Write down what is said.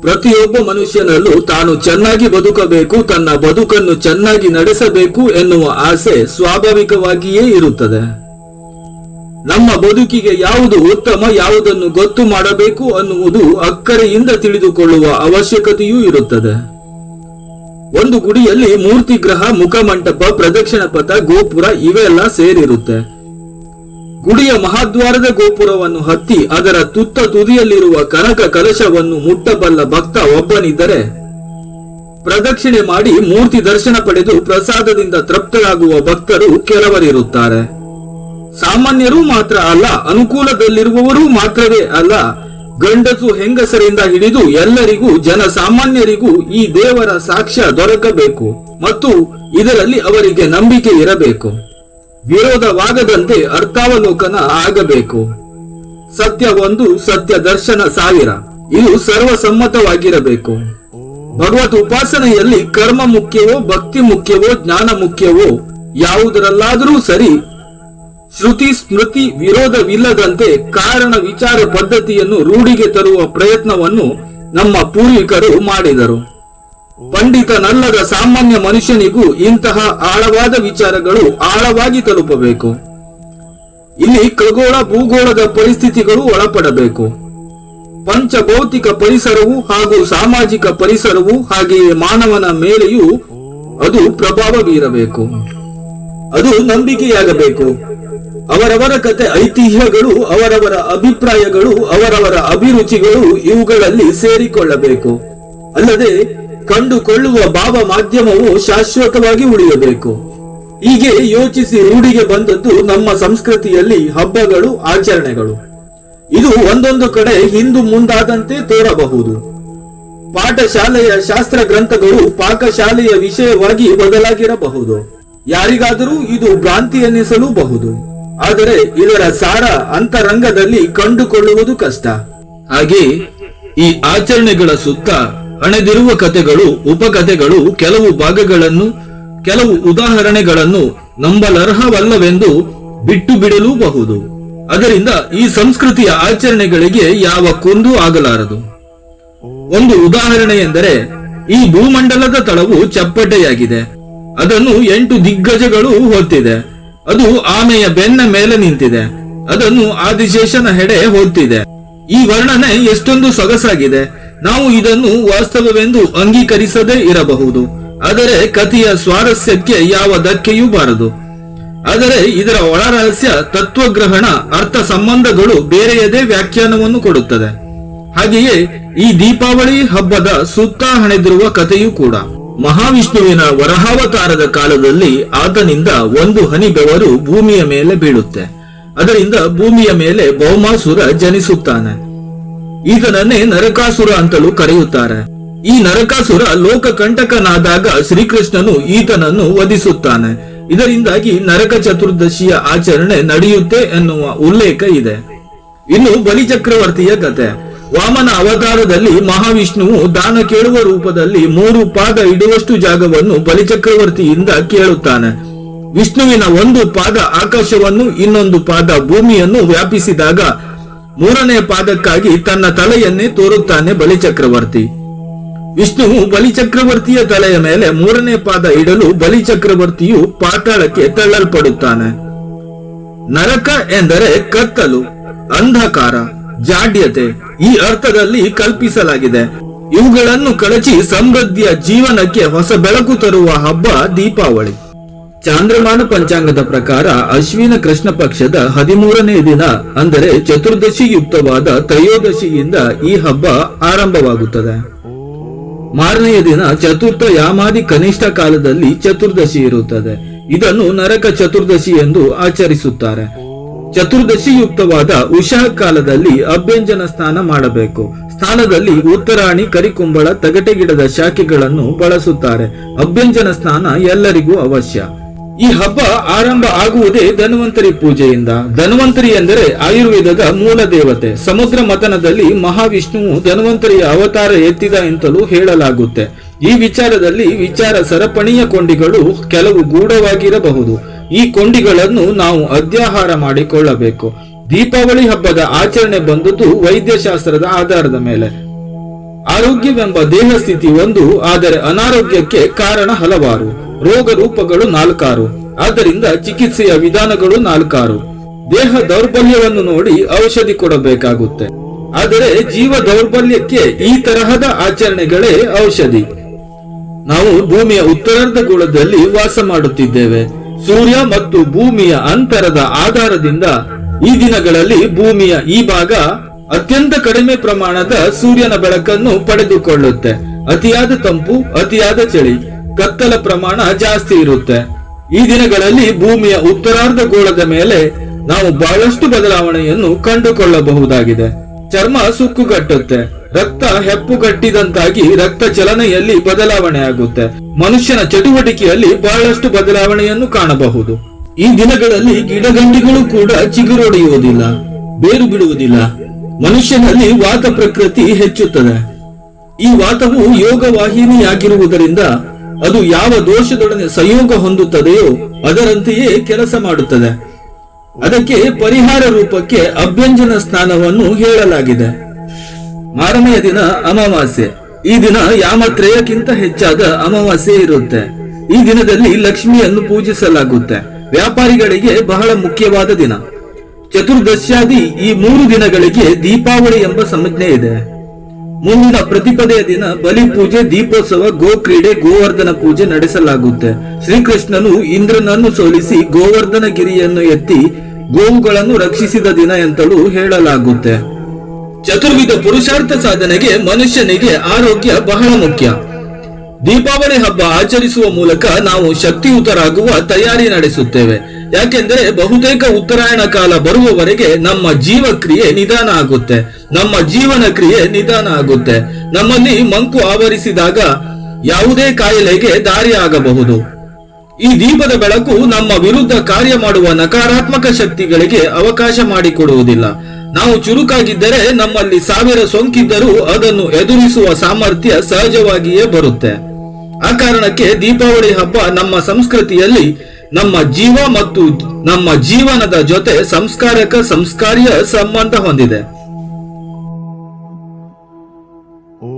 ಪ್ರತಿಯೊಬ್ಬ ಮನುಷ್ಯನಲ್ಲೂ ತಾನು ಚೆನ್ನಾಗಿ ಬದುಕಬೇಕು, ತನ್ನ ಬದುಕನ್ನು ಚೆನ್ನಾಗಿ ನಡೆಸಬೇಕು ಎನ್ನುವ ಆಸೆ ಸ್ವಾಭಾವಿಕವಾಗಿಯೇ ಇರುತ್ತದೆ. ನಮ್ಮ ಬದುಕಿಗೆ ಯಾವುದು ಉತ್ತಮ, ಯಾವುದನ್ನು ಗೊತ್ತು ಮಾಡಬೇಕು ಅನ್ನುವುದು ಅಕ್ಕರೆಯಿಂದ ತಿಳಿದುಕೊಳ್ಳುವ ಅವಶ್ಯಕತೆಯೂ ಇರುತ್ತದೆ. ಒಂದು ಗುಡಿಯಲ್ಲಿ ಮೂರ್ತಿಗ್ರಹ, ಮುಖಮಂಟಪ ಪ್ರದಕ್ಷಿಣ ಪಥ ಗೋಪುರ ಇವೆಲ್ಲ ಸೇರಿರುತ್ತೆ. ಗುಡಿಯ ಮಹಾದ್ವಾರದ ಗೋಪುರವನ್ನು ಹತ್ತಿ ಅದರ ತುತ್ತ ತುದಿಯಲ್ಲಿರುವ ಕನಕ ಕಲಶವನ್ನು ಮುಟ್ಟಬಲ್ಲ ಭಕ್ತ ಒಬ್ಬನಿದ್ದರೆ ಪ್ರದಕ್ಷಿಣೆ ಮಾಡಿ ಮೂರ್ತಿ ದರ್ಶನ ಪಡೆದು ಪ್ರಸಾದದಿಂದ ತೃಪ್ತರಾಗುವ ಭಕ್ತರು ಕೆಲವರಿರುತ್ತಾರೆ. ಸಾಮಾನ್ಯರು ಮಾತ್ರ ಅಲ್ಲ, ಅನುಕೂಲದಲ್ಲಿರುವವರೂ ಮಾತ್ರವೇ ಅಲ್ಲ, ಗಂಡಸು ಹೆಂಗಸರಿಂದ ಹಿಡಿದು ಎಲ್ಲರಿಗೂ ಜನಸಾಮಾನ್ಯರಿಗೂ ಈ ದೇವರ ಸಾಕ್ಷ್ಯ ದೊರಕಬೇಕು ಮತ್ತು ಇದರಲ್ಲಿ ಅವರಿಗೆ ನಂಬಿಕೆ ಇರಬೇಕು. ವಿರೋಧವಾಗದಂತೆ ಅರ್ಥಾವಲೋಕನ ಆಗಬೇಕು. ಸತ್ಯ ಒಂದು ಸತ್ಯ ದರ್ಶನ ಸಾವಿರ. ಇದು ಸರ್ವಸಮ್ಮತವಾಗಿರಬೇಕು. ಭಗವತ್ ಉಪಾಸನೆಯಲ್ಲಿ ಕರ್ಮ ಮುಖ್ಯವೋ, ಭಕ್ತಿ ಮುಖ್ಯವೋ, ಜ್ಞಾನ ಮುಖ್ಯವೋ, ಯಾವುದರಲ್ಲಾದರೂ ಸರಿ, ಶ್ರುತಿ ಸ್ಮೃತಿ ವಿರೋಧವಿಲ್ಲದಂತೆ ಕಾರಣ ವಿಚಾರ ಪದ್ಧತಿಯನ್ನು ರೂಢಿಗೆ ತರುವ ಪ್ರಯತ್ನವನ್ನು ನಮ್ಮ ಪೂರ್ವಿಕರು ಮಾಡಿದರು. ಪಂಡಿತನಲ್ಲದ ಸಾಮಾನ್ಯ ಮನುಷ್ಯನಿಗೂ ಇಂತಹ ಆಳವಾದ ವಿಚಾರಗಳು ಆಳವಾಗಿ ತಲುಪಬೇಕು. ಇಲ್ಲಿ ಖಗೋಳ ಭೂಗೋಳದ ಪರಿಸ್ಥಿತಿಗಳು ಒಳಪಡಬೇಕು. ಪಂಚಭೌತಿಕ ಪರಿಸರವು ಹಾಗೂ ಸಾಮಾಜಿಕ ಪರಿಸರವು ಹಾಗೆಯೇ ಮಾನವನ ಮೇಲೆಯೂ ಅದು ಪ್ರಭಾವ ಬೀರಬೇಕು. ಅದು ನಂಬಿಕೆಯಾಗಬೇಕು. ಅವರವರ ಕತೆ ಐತಿಹ್ಯಗಳು, ಅವರವರ ಅಭಿಪ್ರಾಯಗಳು, ಅವರವರ ಅಭಿರುಚಿಗಳು ಇವುಗಳಲ್ಲಿ ಸೇರಿಕೊಳ್ಳಬೇಕು. ಅಲ್ಲದೆ ಕಂಡುಕೊಳ್ಳುವ ಭಾವ ಮಾಧ್ಯಮವು ಶಾಶ್ವತವಾಗಿ ಉಳಿಯಬೇಕು. ಹೀಗೆ ಯೋಚಿಸಿ ರೂಢಿಗೆ ಬಂದದ್ದು ನಮ್ಮ ಸಂಸ್ಕೃತಿಯಲ್ಲಿ ಹಬ್ಬಗಳು, ಆಚರಣೆಗಳು. ಇದು ಒಂದೊಂದು ಕಡೆ ಹಿಂದೂ ಮುಂದಾದಂತೆ ತೋರಬಹುದು. ಪಾಠಶಾಲೆಯ ಶಾಸ್ತ್ರ ಗ್ರಂಥಗಳು ಪಾಕಶಾಲೆಯ ವಿಷಯವಾಗಿ ಬದಲಾಗಿರಬಹುದು. ಯಾರಿಗಾದರೂ ಇದು ಭ್ರಾಂತಿ ಎನ್ನಿಸಲೂಬಹುದು ಆದರೆ ಇದರ ಸಾರ ಅಂತರಂಗದಲ್ಲಿ ಕಂಡುಕೊಳ್ಳುವುದು ಕಷ್ಟ. ಹಾಗೆ ಈ ಆಚರಣೆಗಳ ಸುತ್ತ ಹಣೆದಿರುವ ಕಥೆಗಳು, ಉಪಕಥೆಗಳು ಕೆಲವು ಭಾಗಗಳನ್ನು, ಕೆಲವು ಉದಾಹರಣೆಗಳನ್ನು ನಂಬಲರ್ಹವಲ್ಲವೆಂದು ಬಿಟ್ಟು ಬಿಡಲೂಬಹುದು ಅದರಿಂದ ಈ ಸಂಸ್ಕೃತಿಯ ಆಚರಣೆಗಳಿಗೆ ಯಾವ ಕುಂದು ಆಗಲಾರದು. ಒಂದು ಉದಾಹರಣೆ ಎಂದರೆ ಈ ಭೂಮಂಡಲದ ತಳವು ಚಪ್ಪಟೆಯಾಗಿದೆ. ಅದನ್ನು ಎಂಟು ದಿಗ್ಗಜಗಳು ಹೊತ್ತಿದೆ. ಅದು ಆಮೆಯ ಬೆನ್ನ ಮೇಲೆ ನಿಂತಿದೆ. ಅದನ್ನು ಆದಿಶೇಷನ ಹೆಡೆ ಹೊತ್ತಿದೆ. ಈ ವರ್ಣನೆ ಎಷ್ಟೊಂದು ಸೊಗಸಾಗಿದೆ. ನಾವು ಇದನ್ನು ವಾಸ್ತವವೆಂದು ಅಂಗೀಕರಿಸದೇ ಇರಬಹುದು. ಆದರೆ ಕಥೆಯ ಸ್ವಾರಸ್ಯಕ್ಕೆ ಯಾವ ಧಕ್ಕೆಯೂ ಬಾರದು. ಆದರೆ ಇದರ ಒಳ ರಹಸ್ಯ ತತ್ವಗ್ರಹಣ, ಅರ್ಥ ಸಂಬಂಧಗಳು ಬೇರೆಯದೇ ವ್ಯಾಖ್ಯಾನವನ್ನು ಕೊಡುತ್ತದೆ. ಹಾಗೆಯೇ ಈ ದೀಪಾವಳಿ ಹಬ್ಬದ ಸುತ್ತ ಹಣೆದಿರುವ ಕಥೆಯೂ ಕೂಡ. ಮಹಾವಿಷ್ಣುವಿನ ವರಹಾವತಾರದ ಕಾಲದಲ್ಲಿ ಆತನಿಂದ ಒಂದು ಹನಿ ಬೆವರು ಭೂಮಿಯ ಮೇಲೆ ಬೀಳುತ್ತೆ. ಅದರಿಂದ ಭೂಮಿಯ ಮೇಲೆ ಭೌಮಾಸುರ ಜನಿಸುತ್ತಾನೆ. ಈತನನ್ನೇ ನರಕಾಸುರ ಅಂತಲೂ ಕರೆಯುತ್ತಾರೆ. ಈ ನರಕಾಸುರ ಲೋಕಕಂಟಕನಾದಾಗ ಶ್ರೀಕೃಷ್ಣನು ಈತನನ್ನು ವಧಿಸುತ್ತಾನೆ. ಇದರಿಂದಾಗಿ ನರಕ ಚತುರ್ದಶಿಯ ಆಚರಣೆ ನಡೆಯುತ್ತೆ ಎನ್ನುವ ಉಲ್ಲೇಖ ಇದೆ. ಇನ್ನು ಬಲಿಚಕ್ರವರ್ತಿಯ ಕತೆ. ವಾಮನ ಅವತಾರದಲ್ಲಿ ಮಹಾವಿಷ್ಣುವು ದಾನ ಕೇಳುವ ರೂಪದಲ್ಲಿ ಮೂರು ಪಾದ ಇಡುವಷ್ಟು ಜಾಗವನ್ನು ಬಲಿಚಕ್ರವರ್ತಿಯಿಂದ ಕೇಳುತ್ತಾನೆ. ವಿಷ್ಣುವಿನ ಒಂದು ಪಾದ ಆಕಾಶವನ್ನು, ಇನ್ನೊಂದು ಪಾದ ಭೂಮಿಯನ್ನು ವ್ಯಾಪಿಸಿದಾಗ ಮೂರನೇ ಪಾದಕ್ಕಾಗಿ ತನ್ನ ತಲೆಯನ್ನೇ ತೋರುತ್ತಾನೆ ಬಲಿಚಕ್ರವರ್ತಿ. ವಿಷ್ಣುವು ಬಲಿಚಕ್ರವರ್ತಿಯ ತಲೆಯ ಮೇಲೆ ಮೂರನೇ ಪಾದ ಇಡಲು ಬಲಿಚಕ್ರವರ್ತಿಯು ಪಾತಾಳಕ್ಕೆ ತಳ್ಳಲ್ಪಡುತ್ತಾನೆ. ನರಕ ಎಂದರೆ ಕತ್ತಲು, ಅಂಧಕಾರ, ಜಾಡ್ಯತೆ ಈ ಅರ್ಥದಲ್ಲಿ ಕಲ್ಪಿಸಲಾಗಿದೆ. ಇವುಗಳನ್ನು ಕಳಚಿ ಸಮೃದ್ಧಿಯ ಜೀವನಕ್ಕೆ ಹೊಸ ಬೆಳಕು ತರುವ ಹಬ್ಬ ದೀಪಾವಳಿ. ಚಾಂದ್ರಮಾನ ಪಂಚಾಂಗದ ಪ್ರಕಾರ ಅಶ್ವಿನ ಕೃಷ್ಣ ಪಕ್ಷದ ಹದಿಮೂರನೇ ದಿನ, ಅಂದರೆ ಚತುರ್ದಶಿ ಯುಕ್ತವಾದ ತ್ರಯೋದಶಿಯಿಂದ ಈ ಹಬ್ಬ ಆರಂಭವಾಗುತ್ತದೆ. ಮಾರನೆಯ ದಿನ ಚತುರ್ಥ ಯಾಮಾದಿ ಕನಿಷ್ಠ ಕಾಲದಲ್ಲಿ ಚತುರ್ದಶಿ ಇರುತ್ತದೆ. ಇದನ್ನು ನರಕ ಚತುರ್ದಶಿ ಎಂದು ಆಚರಿಸುತ್ತಾರೆ. ಚತುರ್ದಶಿ ಯುಕ್ತವಾದ ಉಷಾ ಕಾಲದಲ್ಲಿ ಅಭ್ಯಂಜನ ಸ್ನಾನ ಮಾಡಬೇಕು. ಸ್ನಾನದಲ್ಲಿ ಉತ್ತರಾಣಿ, ಕರಿಕುಂಬಳ ತಗಟೆ ಗಿಡದ ಶಾಖೆಗಳನ್ನು ಬಳಸುತ್ತಾರೆ. ಅಭ್ಯಂಜನ ಸ್ನಾನ ಎಲ್ಲರಿಗೂ ಅವಶ್ಯ. ಈ ಹಬ್ಬ ಆರಂಭ ಆಗುವುದೇ ಧನ್ವಂತರಿ ಪೂಜೆಯಿಂದ. ಧನ್ವಂತರಿ ಎಂದರೆ ಆಯುರ್ವೇದದ ಮೂಲ ದೇವತೆ. ಸಮುದ್ರ ಮತನದಲ್ಲಿ ಮಹಾವಿಷ್ಣುವು ಧನ್ವಂತರಿಯ ಅವತಾರ ಎತ್ತಿದ ಎಂತಲೂ ಹೇಳಲಾಗುತ್ತೆ. ಈ ವಿಚಾರದಲ್ಲಿ ವಿಚಾರ ಸರಪಣಿಯ ಕೊಂಡಿಗಳು ಕೆಲವು ಗೂಢವಾಗಿರಬಹುದು. ಈ ಕೊಂಡಿಗಳನ್ನು ನಾವು ಅಧ್ಯಾಹಾರ ಮಾಡಿಕೊಳ್ಳಬೇಕು. ದೀಪಾವಳಿ ಹಬ್ಬದ ಆಚರಣೆ ಬಂದದ್ದು ವೈದ್ಯಶಾಸ್ತ್ರದ ಆಧಾರದ ಮೇಲೆ. ಆರೋಗ್ಯವೆಂಬ ದೇಹ ಸ್ಥಿತಿ ಒಂದು, ಆದರೆ ಅನಾರೋಗ್ಯಕ್ಕೆ ಕಾರಣ ಹಲವಾರು. ರೋಗ ರೂಪಗಳು ನಾಲ್ಕಾರು. ಆದ್ದರಿಂದ ಚಿಕಿತ್ಸೆಯ ವಿಧಾನಗಳು ನಾಲ್ಕಾರು. ದೇಹ ದೌರ್ಬಲ್ಯವನ್ನು ನೋಡಿ ಔಷಧಿ ಕೊಡಬೇಕಾಗುತ್ತೆ. ಆದರೆ ಜೀವ ದೌರ್ಬಲ್ಯಕ್ಕೆ ಈ ತರಹದ ಆಚರಣೆಗಳೇ ಔಷಧಿ. ನಾವು ಭೂಮಿಯ ಉತ್ತರಾರ್ಧಗೋಳದಲ್ಲಿ ವಾಸ ಮಾಡುತ್ತಿದ್ದೇವೆ. ಸೂರ್ಯ ಮತ್ತು ಭೂಮಿಯ ಅಂತರದ ಆಧಾರದಿಂದ ಈ ದಿನಗಳಲ್ಲಿ ಭೂಮಿಯ ಈ ಭಾಗ ಅತ್ಯಂತ ಕಡಿಮೆ ಪ್ರಮಾಣದ ಸೂರ್ಯನ ಬೆಳಕನ್ನು ಪಡೆದುಕೊಳ್ಳುತ್ತೆ. ಅತಿಯಾದ ತಂಪು, ಅತಿಯಾದ ಚಳಿ. ಕತ್ತಲ ಪ್ರಮಾಣ ಜಾಸ್ತಿ ಇರುತ್ತೆ. ಈ ದಿನಗಳಲ್ಲಿ ಭೂಮಿಯ ಉತ್ತರಾರ್ಧ ಗೋಳದ ಮೇಲೆ ನಾವು ಬಹಳಷ್ಟು ಬದಲಾವಣೆಯನ್ನು ಕಂಡುಕೊಳ್ಳಬಹುದಾಗಿದೆ. ಚರ್ಮ ಸುಕ್ಕುಗಟ್ಟುತ್ತೆ. ರಕ್ತ ಹೆಪ್ಪುಗಟ್ಟಿದಂತಾಗಿ ರಕ್ತ ಚಲನೆಯಲ್ಲಿ ಬದಲಾವಣೆ ಆಗುತ್ತೆ. ಮನುಷ್ಯನ ಚಟುವಟಿಕೆಯಲ್ಲಿ ಬಹಳಷ್ಟು ಬದಲಾವಣೆಯನ್ನು ಕಾಣಬಹುದು. ಈ ದಿನಗಳಲ್ಲಿ ಗಿಡಗಂಡಿಗಳು ಕೂಡ ಚಿಗುರೊಡೆಯುವುದಿಲ್ಲ ಬೇರು ಬಿಡುವುದಿಲ್ಲ ಮನುಷ್ಯನಲ್ಲಿ ವಾತ ಪ್ರಕೃತಿ ಹೆಚ್ಚುತ್ತದೆ. ಈ ವಾತವು ಯೋಗ ವಾಹಿನಿಯಾಗಿರುವುದರಿಂದ ಅದು ಯಾವ ದೋಷದೊಡನೆ ಸಂಯೋಗ ಹೊಂದುತ್ತದೆಯೋ ಅದರಂತೆಯೇ ಕೆಲಸ ಮಾಡುತ್ತದೆ. ಅದಕ್ಕೆ ಪರಿಹಾರ ರೂಪಕ್ಕೆ ಅಭ್ಯಂಜನ ಸ್ನಾನವನ್ನು ಹೇಳಲಾಗಿದೆ. ಮಾರನೆಯ ದಿನ ಅಮಾವಾಸ್ಯೆ. ಈ ದಿನ ಯಾಮತ್ರಯಕ್ಕಿಂತ ಹೆಚ್ಚಾದ ಅಮಾವಾಸ್ಯೆ ಇರುತ್ತೆ. ಈ ದಿನದಲ್ಲಿ ಲಕ್ಷ್ಮಿಯನ್ನು ಪೂಜಿಸಲಾಗುತ್ತೆ. ವ್ಯಾಪಾರಿಗಳಿಗೆ ಬಹಳ ಮುಖ್ಯವಾದ ದಿನ. ಚತುರ್ದಶ್ಯಾದಿ ಈ ಮೂರು ದಿನಗಳಿಗೆ ದೀಪಾವಳಿ ಎಂಬ ಸಂಜ್ಞೆ ಇದೆ. ಮುಂದಿನ ಪ್ರತಿಪದೆಯ ದಿನ ಬಲಿ ಪೂಜೆ, ದೀಪೋತ್ಸವ ಗೋ ಕ್ರೀಡೆ ಗೋವರ್ಧನ ಪೂಜೆ ನಡೆಸಲಾಗುತ್ತೆ. ಶ್ರೀಕೃಷ್ಣನು ಇಂದ್ರನನ್ನು ಸೋಲಿಸಿ ಗೋವರ್ಧನ ಗಿರಿಯನ್ನು ಎತ್ತಿ ಗೋವುಗಳನ್ನು ರಕ್ಷಿಸಿದ ದಿನ ಎಂತಲೂ ಹೇಳಲಾಗುತ್ತೆ. ಚತುರ್ವಿಧ ಪುರುಷಾರ್ಥ ಸಾಧನೆಗೆ ಮನುಷ್ಯನಿಗೆ ಆರೋಗ್ಯ ಬಹಳ ಮುಖ್ಯ. ದೀಪಾವಳಿ ಹಬ್ಬ ಆಚರಿಸುವ ಮೂಲಕ ನಾವು ಶಕ್ತಿಯುತರಾಗುವ ತಯಾರಿ ನಡೆಸುತ್ತೇವೆ. ಯಾಕೆಂದರೆ ಬಹುತೇಕ ಉತ್ತರಾಯಣ ಕಾಲ ಬರುವವರೆಗೆ ನಮ್ಮ ಜೀವಕ್ರಿಯೆ ನಿಧಾನ ಆಗುತ್ತೆ. ನಮ್ಮ ಜೀವನ ಕ್ರಿಯೆ ನಿಧಾನ ಆಗುತ್ತೆ. ನಮ್ಮಲ್ಲಿ ಮಂಕು ಆವರಿಸಿದಾಗ ಯಾವುದೇ ಕಾಯಿಲೆಗೆ ದಾರಿ ಆಗಬಹುದು ಈ ದೀಪದ ಬೆಳಕು ನಮ್ಮ ವಿರುದ್ಧ ಕಾರ್ಯ ಮಾಡುವ ನಕಾರಾತ್ಮಕ ಶಕ್ತಿಗಳಿಗೆ ಅವಕಾಶ ಮಾಡಿಕೊಡುವುದಿಲ್ಲ. ನಾವು ಚುರುಕಾಗಿದ್ದರೆ ನಮ್ಮಲ್ಲಿ ಸಾವಿರ ಸೋಂಕಿದ್ದರೂ ಅದನ್ನು ಎದುರಿಸುವ ಸಾಮರ್ಥ್ಯ ಸಹಜವಾಗಿಯೇ ಬರುತ್ತೆ. ಆ ಕಾರಣಕ್ಕೆ ದೀಪಾವಳಿ ಹಬ್ಬ ನಮ್ಮ ಸಂಸ್ಕೃತಿಯಲ್ಲಿ ನಮ್ಮ ಜೀವ ಮತ್ತು ನಮ್ಮ ಜೀವನದ ಜೊತೆ ಸಂಸ್ಕಾರಕ ಸಂಸ್ಕಾರಿಯ ಸಂಬಂಧ ಹೊಂದಿದೆ.